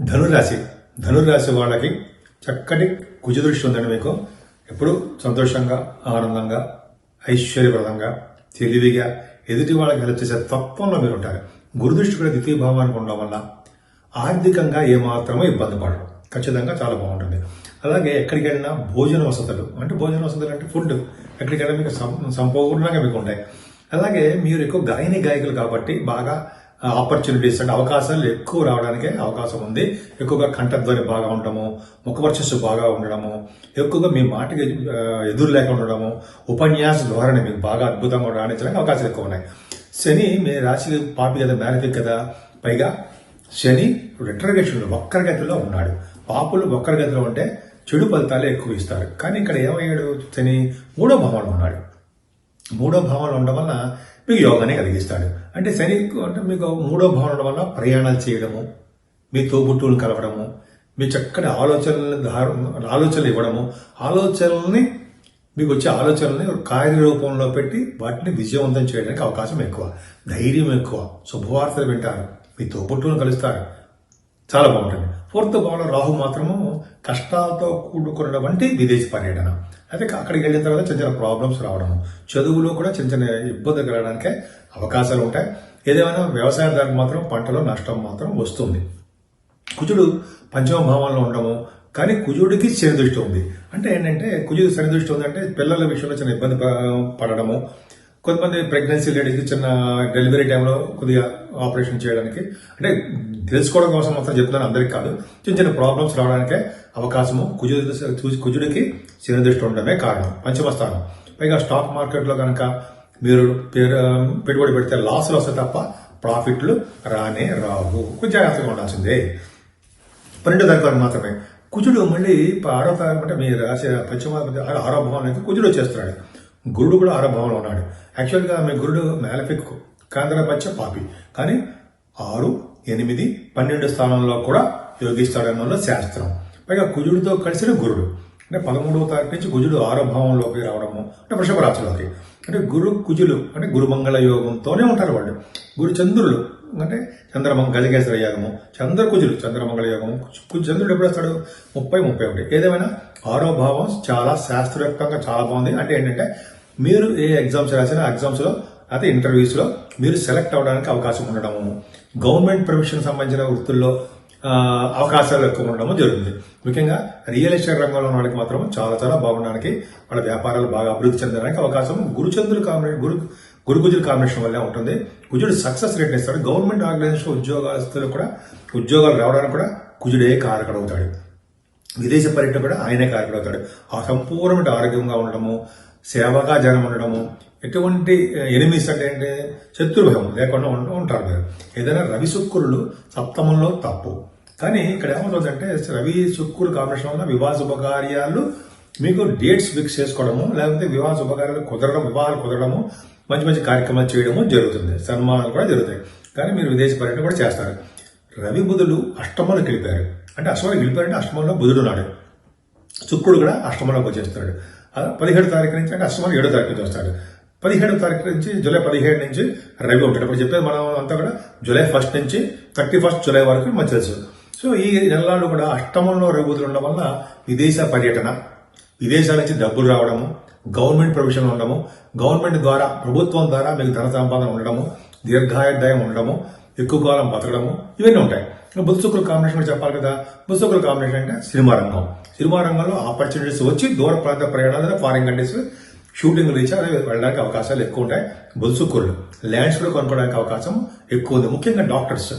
ధనురాశి ధనురాశి వాళ్ళకి చక్కటి కుజదృష్టి ఉందండి మీకు. ఎప్పుడు సంతోషంగా ఆనందంగా ఐశ్వర్యప్రదంగా తెలివిగా ఎదుటి వాళ్ళకి హెల్ప్ చేసే తత్వంలో మీరు ఉంటారు గురుదృష్టి కూడా ద్వితీయ భావానికి ఉండడం వల్ల ఆర్థికంగా ఏమాత్రమో ఇబ్బంది పడరు. ఖచ్చితంగా చాలా బాగుంటుంది. అలాగే ఎక్కడికి వెళ్ళినా భోజన వసతులు అంటే భోజన వసతులు అంటే ఫుడ్ ఎక్కడికైనా మీకు సం- సంపూర్ణంగా మీకు ఉంటాయి అలాగే మీరు ఎక్కువ గాయని గాయకులు కాబట్టి బాగా ఆపర్చునిటీస్ అంటే అవకాశాలు ఎక్కువ రావడానికే అవకాశం ఉంది. ఎక్కువగా కంఠధ్వని బాగా ఉండడము ముఖవర్చస్సు బాగా ఉండడము ఎక్కువగా మీ మాటకి ఎదురు లేకుండా ఉండడము ఉపన్యాస ధోరణి మీకు బాగా అద్భుతంగా రాణించడానికి అవకాశాలు ఎక్కువ ఉన్నాయి. శని మీ రాశి పాపి కదా మ్యారథిక్ కదా పైగా శని రిట్రగేషన్ వక్రగతిలో ఉన్నాడు. పాపులు వక్రగతిలో ఉంటే చెడు ఫలితాలే ఎక్కువ ఇస్తారు. కానీ ఇక్కడ ఏమయ్యాడు శని? మూడో భావంలో ఉన్నాడు. మూడో భావంలో ఉండడం వల్ల మీకు యోగాన్ని కలిగిస్తాడు. అంటే శని అంటే మీకు మూడో భావన వల్ల ప్రయాణాలు చేయడము మీ తోబుట్టువులు కలవడము మీ చక్కటి ఆలోచనలను దారు- ఆలోచనలు ఇవ్వడము ఆలోచనల్ని మీకు వచ్చే ఆలోచనల్ని కార్యరూపంలో పెట్టి వాటిని విజయవంతం చేయడానికి అవకాశం ఎక్కువ ధైర్యం ఎక్కువ శుభవార్తలు వింటారు మీ తోబుట్టువులు కలుస్తారు. చాలా బాగుంటుంది. ఫోర్త్ భావంలో రాహు మాత్రము కష్టాలతో కూడుకున్నటువంటి విదేశీ పర్యటన. అయితే అక్కడికి వెళ్ళిన తర్వాత చిన్న చిన్న ప్రాబ్లమ్స్ రావడము. చదువులో కూడా చిన్న చిన్న ఇబ్బంది కలగడానికి అవకాశాలు ఉంటాయి. ఏదేమైనా వ్యవసాయదారులకు మాత్రం పంటలో నష్టం మాత్రం వస్తుంది. కుజుడు పంచమ భావంలో ఉండము. కానీ కుజుడికి శని దృష్టి ఉంది. అంటే ఏంటంటే కుజుడు శని దృష్టి ఉంది అంటే పిల్లల విషయంలో చిన్న ఇబ్బంది పడడము. కొంతమంది ప్రెగ్నెన్సీ లేడీస్కి చిన్న డెలివరీ టైంలో కొద్దిగా ఆపరేషన్ చేయడానికి. అంటే తెలుసుకోవడం కోసం మాత్రం చెప్తున్నాను అందరికీ కాదు. చిన్న చిన్న ప్రాబ్లమ్స్ రావడానికే అవకాశము. కుజుడు కుజుడికి శని దృష్టి ఉండడమే కారణం. పంచమస్థానం పైగా స్టాక్ మార్కెట్లో కనుక మీరు పేరు- పెట్టుబడి పెడితే లాసులు వస్తాయి తప్ప ప్రాఫిట్లు రానే రావు. కొంచెం జాగ్రత్తగా ఉండాల్సిందే. పన్నెండో తారీఖు మాత్రమే. కుజుడు మళ్ళీ ఆరో తారీఖు అంటే మీ రాశి పశ్చిమ ఆరో ఆరో భావంలో కుజుడు వచ్చేస్తున్నాడు. గురుడు కూడా ఆరంభంలో ఉన్నాడు. యాక్చువల్గా ఆమె గురుడు మేలఫిక్ మధ్య పాపి. కానీ ఆరు ఎనిమిది పన్నెండు స్థానంలో కూడా యోగిస్తాడన్నలో శాస్త్రం. పైగా కుజుడితో కలిసిన గురుడు. అంటే పదమూడవ తారీఖు నుంచి కుజుడు ఆరంభంలోకి రావడము అంటే వృషభ రాశిలోకి. అంటే గురు కుజులు అంటే గురుమంగళ యోగంతోనే ఉంటారు వాళ్ళు. గురు చంద్రులు అంటే చంద్రమంగ గజకేశ్వర యోగము చంద్రకుజులు చంద్రమంగళ యాగము చంద్రుడు ఎప్పుడు వస్తాడు ముప్పై ముప్పై ఒకటి. ఏదేమైనా? ఆరో భావం చాలా శాస్త్రవ్యాప్తంగా చాలా బాగుంది. అంటే ఏంటంటే మీరు ఏ ఎగ్జామ్స్ రాసినా ఎగ్జామ్స్లో అయితే ఇంటర్వ్యూస్లో మీరు సెలెక్ట్ అవడానికి అవకాశం ఉండడము గవర్నమెంట్ ప్రొఫెషన్ సంబంధించిన వృత్తుల్లో అవకాశాలు ఎక్కువ ఉండడము జరుగుతుంది. ముఖ్యంగా రియల్ ఎస్టేట్ రంగంలో ఉన్న వాళ్ళకి మాత్రం చాలా చాలా బాగుండడానికి వాళ్ళ వ్యాపారాలు బాగా అభివృద్ధి చెందడానికి అవకాశం. గురుచంద్రులు కాంబినేషన్ గురు గురు గుజుడు కాంబినేషన్ వల్లే ఉంటుంది. కుజుడు సక్సెస్ రేట్ ఇస్తాడు గవర్నమెంట్ ఆర్గనైజేషన్ ఉద్యోగస్తులు కూడా ఉద్యోగాలు రావడానికి కూడా కుజుడే కారకుడవుతాడు విదేశ పర్యటన కూడా ఆయనే కారకుడవుతాడు ఆ సంపూర్ణమైన ఆరోగ్యంగా ఉండడము సేవగా జనం ఉండడము ఎటువంటి ఎనిమిస్ అంటే ఏంటి? శత్రుభయం లేకుండా ఉంట- ఉంటారు మీరు ఏదైనా రవి శుక్రులు సప్తమంలో తప్పు. కానీ ఇక్కడ ఏమవుతుందంటే రవి శుక్రులు కాంబినేషన్ వల్ల వివాహ శుభకార్యాలు మీకు డేట్స్ ఫిక్స్ చేసుకోవడము లేకపోతే వివాహ శుభకార్యాలు కుదరడం వివాహాలు కుదరడము మంచి మంచి కార్యక్రమాలు చేయడము జరుగుతుంది. సన్మానాలు కూడా జరుగుతాయి. కానీ మీరు విదేశ పర్యటన కూడా చేస్తారు. రవి బుధులు అష్టమంలో గెలిపారు అంటే అష్టమంలో గెలిపారంటే అష్టమంలో బుధుడు ఉన్నాడు. శుక్రుడు కూడా అష్టమంలోకి వచ్చేస్తాడు. పదిహేడు తారీఖు నుంచి అంటే అష్టమంలో ఏడో తారీఖు నుంచి వస్తాడు. పదిహేడు తారీఖు నుంచి జూలై పదిహేడు నుంచి రవి ఉంటాడు. అప్పుడు చెప్పేది మనం అంతా కూడా జూలై ఫస్ట్ నుంచి థర్టీ ఫస్ట్ జూలై వరకు మనకు తెలుసు. సో ఈ నెలలు కూడా అష్టమంలో రవి బుధులు ఉండడం వల్ల విదేశ పర్యటన విదేశాల నుంచి డబ్బులు రావడము గవర్నమెంట్ ప్రొవిషన్ ఉండడము గవర్నమెంట్ ద్వారా ప్రభుత్వం ద్వారా మీకు ధన సంపాదన ఉండడము దీర్ఘాయుర్దాయం ఉండడము ఎక్కువ కాలం బతకడము ఇవన్నీ ఉంటాయి. ఇంకా కాంబినేషన్ కూడా చెప్పాలి కదా. బుద్ధుకుల కాంబినేషన్ అంటే సినిమా రంగం. సినిమా రంగంలో ఆపర్చునిటీస్ వచ్చి దూర ప్రాంత ప్రయాణాలు ఫారిన్ కంట్రీస్ షూటింగ్ రీచ్ అనే వెళ్ళడానికి అవకాశాలు ఎక్కువ ఉంటాయి. బుద్ధుకులు ల్యాండ్స్ కూడా కొనుక్కోవడానికి అవకాశం ఎక్కువ ఉంది. ముఖ్యంగా డాక్టర్స్.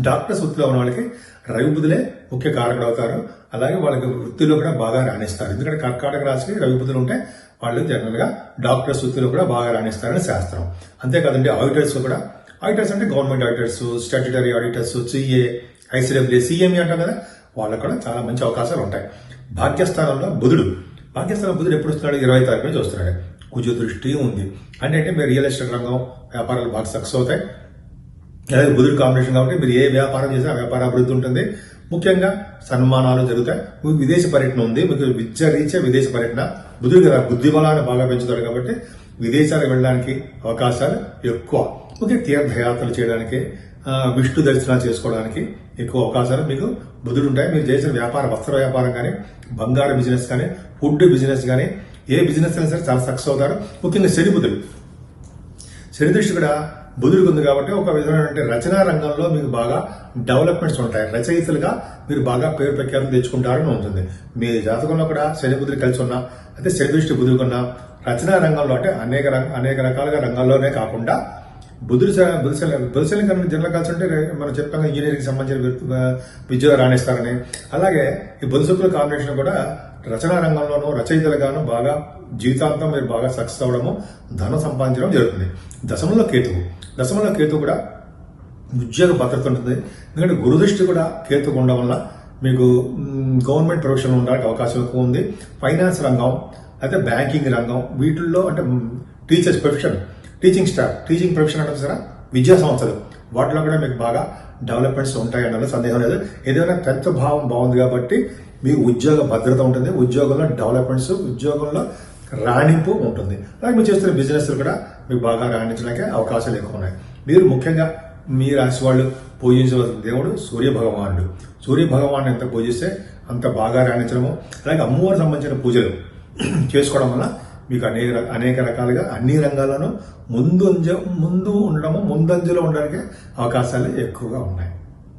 డాక్టర్స్ వృత్తిలో ఉన్న వాళ్ళకి రవి ముఖ్య కారకుడు అవుతారు. అలాగే వాళ్ళకి వృత్తిలో కూడా బాగా రాణిస్తారు. ఎందుకంటే కర్కాటక రాశికి రవి బుధులు ఉంటే వాళ్ళు జనరల్గా డాక్టర్స్ వృత్తిలో కూడా బాగా రాణిస్తారని శాస్త్రం. అంతేకాదండి ఆడిటర్స్ కూడా. ఆడిటర్స్ అంటే government auditors statutory auditors CA ICW CME అంటాం కదా. వాళ్ళకు కూడా చాలా మంచి అవకాశాలు ఉంటాయి. భాగ్యస్థానంలో బుధుడు. భాగ్యస్థానం బుధుడు ఎప్పుడు వస్తున్నాడు? ఇరవై తారీఖు నుంచి వస్తున్నాడు. కుజ దృష్టి ఉంది. అంటే అంటే మీరు రియల్ ఎస్టేట్ రంగం వ్యాపారాలు బాగా సక్సెస్ అవుతాయి. అదే బుధుడు కాంబినేషన్ కాబట్టి మీరు ఏ వ్యాపారం చేసినా ఆ వ్యాపార అభివృద్ధి ఉంటుంది. ముఖ్యంగా సన్మానాలు జరుగుతాయి. మీకు విదేశీ పర్యటన ఉంది. మీకు విద్య రీత్యా విదేశీ పర్యటన. బుధుడు కదా బుద్ధి బలాన్ని బాగా పెంచుతాడు కాబట్టి విదేశాలకు వెళ్ళడానికి అవకాశాలు ఎక్కువ. ముఖ్య తీర్థయాత్రలు చేయడానికి విష్ణు దర్శనాలు చేసుకోవడానికి ఎక్కువ అవకాశాలు మీకు బుధుడు ఉంటాయి. మీరు చేసిన వ్యాపార వస్త్ర వ్యాపారం కానీ బంగారు బిజినెస్ కానీ ఫుడ్ బిజినెస్ కానీ ఏ బిజినెస్ అయినా సరే చాలా సక్సెస్ అవుతారు. ముఖ్యంగా శని బుధుడు. శని దృష్టి కూడా బుదురుకుంది కాబట్టి ఒక విధమైన రచనా రంగంలో మీకు బాగా డెవలప్మెంట్స్ ఉంటాయి. రచయితలుగా మీరు బాగా పేరు ప్రఖ్యాతం తెచ్చుకుంటారని ఉంటుంది. మీ జాతకంలో కూడా శని బుధుడు కలిసి ఉన్నా అయితే శని దృష్టి బుదురుకున్నా రచనా రంగంలో అంటే అనేక రంగ అనేక రకాలుగా రంగాల్లోనే కాకుండా బుధుడు బుధశల బుధశలం కన్నా జనరల్ కాల్స్ ఉంటే మనం చెప్పాం ఇంజనీరింగ్ సంబంధించిన విద్య- విద్యలో రాణిస్తారని. అలాగే ఈ బుధ కాంబినేషన్ కూడా రచనా రంగంలోనూ రచయితలుగాను బాగా జీవితాంతం మీరు బాగా సక్సెస్ అవ్వడము ధనం సంపాదించడం జరుగుతుంది. దశమంలో కేతువు. దశమంలో కేతువు కూడా ఉద్యోగ భద్రత ఉంటుంది. ఎందుకంటే గురుదృష్టి కూడా కేతుకు ఉండడం వల్ల మీకు గవర్నమెంట్ ప్రొఫెషన్ ఉండడానికి అవకాశం ఎక్కువ ఉంది. ఫైనాన్స్ రంగం అయితే బ్యాంకింగ్ రంగం వీటిల్లో అంటే teachers profession teaching staff teaching profession అంటే సరే విద్యా సంస్థలు. వాటిలో కూడా మీకు బాగా డెవలప్మెంట్స్ ఉంటాయి అన్నది సందేహం లేదు. ఏదైనా టెన్త్ భావం బాగుంది కాబట్టి మీకు ఉద్యోగ భద్రత ఉంటుంది. ఉద్యోగంలో డెవలప్మెంట్స్ ఉద్యోగంలో రాణింపు ఉంటుంది. అలాగే మీరు చేస్తున్న బిజినెస్ కూడా మీకు బాగా రాణించడానికి అవకాశాలు ఎక్కువ ఉన్నాయి. మీరు ముఖ్యంగా మీ రాశి వాళ్ళు పూజించవలసిన దేవుడు సూర్య భగవానుడు. సూర్య భగవాన్ ఎంత పూజిస్తే అంత బాగా రాణించడము. అలాగే అమ్మవారికి సంబంధించిన పూజలు చేసుకోవడం వల్ల మీకు అనేక అనేక రకాలుగా అన్ని రంగాల్లోనూ ముందు ముందు ఉండడము ముందంజలో ఉండడానికి అవకాశాలు ఎక్కువగా ఉన్నాయి.